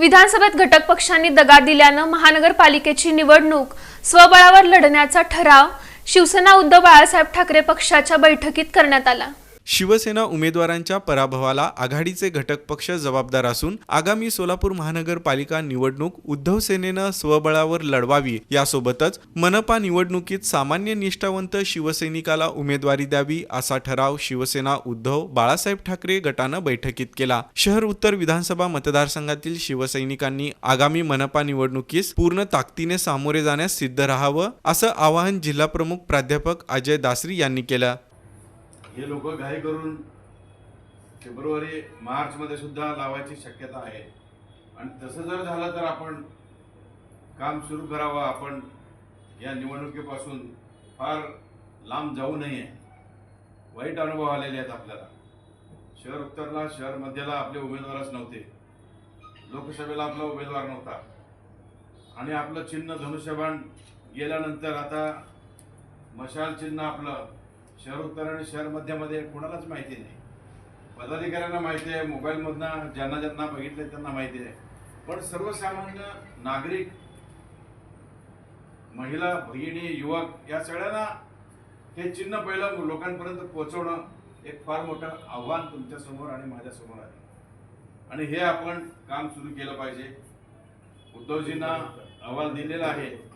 विधानसभेत घटक पक्षांनी दगा दिल्यानं महानगरपालिकेची निवडणूक स्वबळावर लढण्याचा ठराव शिवसेना उद्धव बाळासाहेब ठाकरे पक्षाच्या बैठकीत करण्यात आला. शिवसेना उमेदवारांच्या पराभवाला आघाडीचे घटक पक्ष जबाबदार असून आगामी सोलापूर महानगरपालिका निवडणूक उद्धव सेनेनं स्वबळावर लढवावी यासोबतच मनपा निवडणुकीत सामान्य निष्ठावंत शिवसैनिकाला उमेदवारी द्यावी असा ठराव शिवसेना उद्धव बाळासाहेब ठाकरे गटानं बैठकीत केला. शहर उत्तर विधानसभा मतदारसंघातील शिवसैनिकांनी आगामी मनपा निवडणुकीस पूर्ण ताकदीने सामोरे जाण्यास सिद्ध राहावं असं आवाहन जिल्हाप्रमुख प्राध्यापक अजय दासरी यांनी केलं. हे लोक घाई करून फेब्रुवारी मार्चमध्ये सुद्धा लावायची शक्यता आहे. आणि तसं जर झालं तर आपण काम सुरू करावं. आपण या निवडणुकीपासून फार लांब जाऊ नये. वाईट अनुभव आलेले आहेत आपल्याला. शहर उत्तरला शहर मध्यला आपले उमेदवारच नव्हते. लोकसभेला आपला उमेदवार नव्हता. आणि आपलं चिन्ह धनुष्यबाण गेल्यानंतर आता मशाल चिन्ह आपलं शहर उत्तर आणि शहर मध्यामध्ये कोणालाच माहिती नाही. पदाधिकाऱ्यांना माहिती आहे मोबाईलमधनं ज्यांना ज्यांना बघितले त्यांना माहिती आहे. पण सर्वसामान्य नागरिक महिला भगिनी युवक या सगळ्यांना हे चिन्ह पहिलं लोकांपर्यंत पोहोचवणं एक फार मोठं आव्हान तुमच्यासमोर आणि माझ्यासमोर आहे. आणि हे आपण काम सुरू केलं पाहिजे. उद्धवजींना अहवाल दिलेला आहे.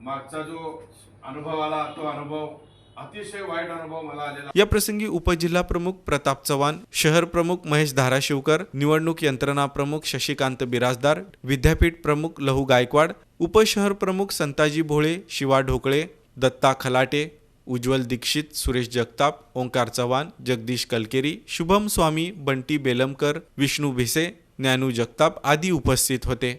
मागचा जो अनुभव आला तो अनुभव अतिशय वाईट अनुभव मला आलेला या प्रसंगी उपजिल्हा प्रमुख प्रताप चव्हाण शहर प्रमुख महेश धाराशिवकर निवडणूक यंत्रणा प्रमुख शशिकांत बिराजदार विद्यापीठ प्रमुख लहू गायकवाड उपशहर प्रमुख संताजी भोळे शिवा ढोकळे दत्ता खलाटे उज्ज्वल दीक्षित सुरेश जगताप ओंकार चव्हाण जगदीश कलकेरी शुभम स्वामी बंटी बेलमकर विष्णू भिसे ज्ञानू जगताप आदी उपस्थित होते.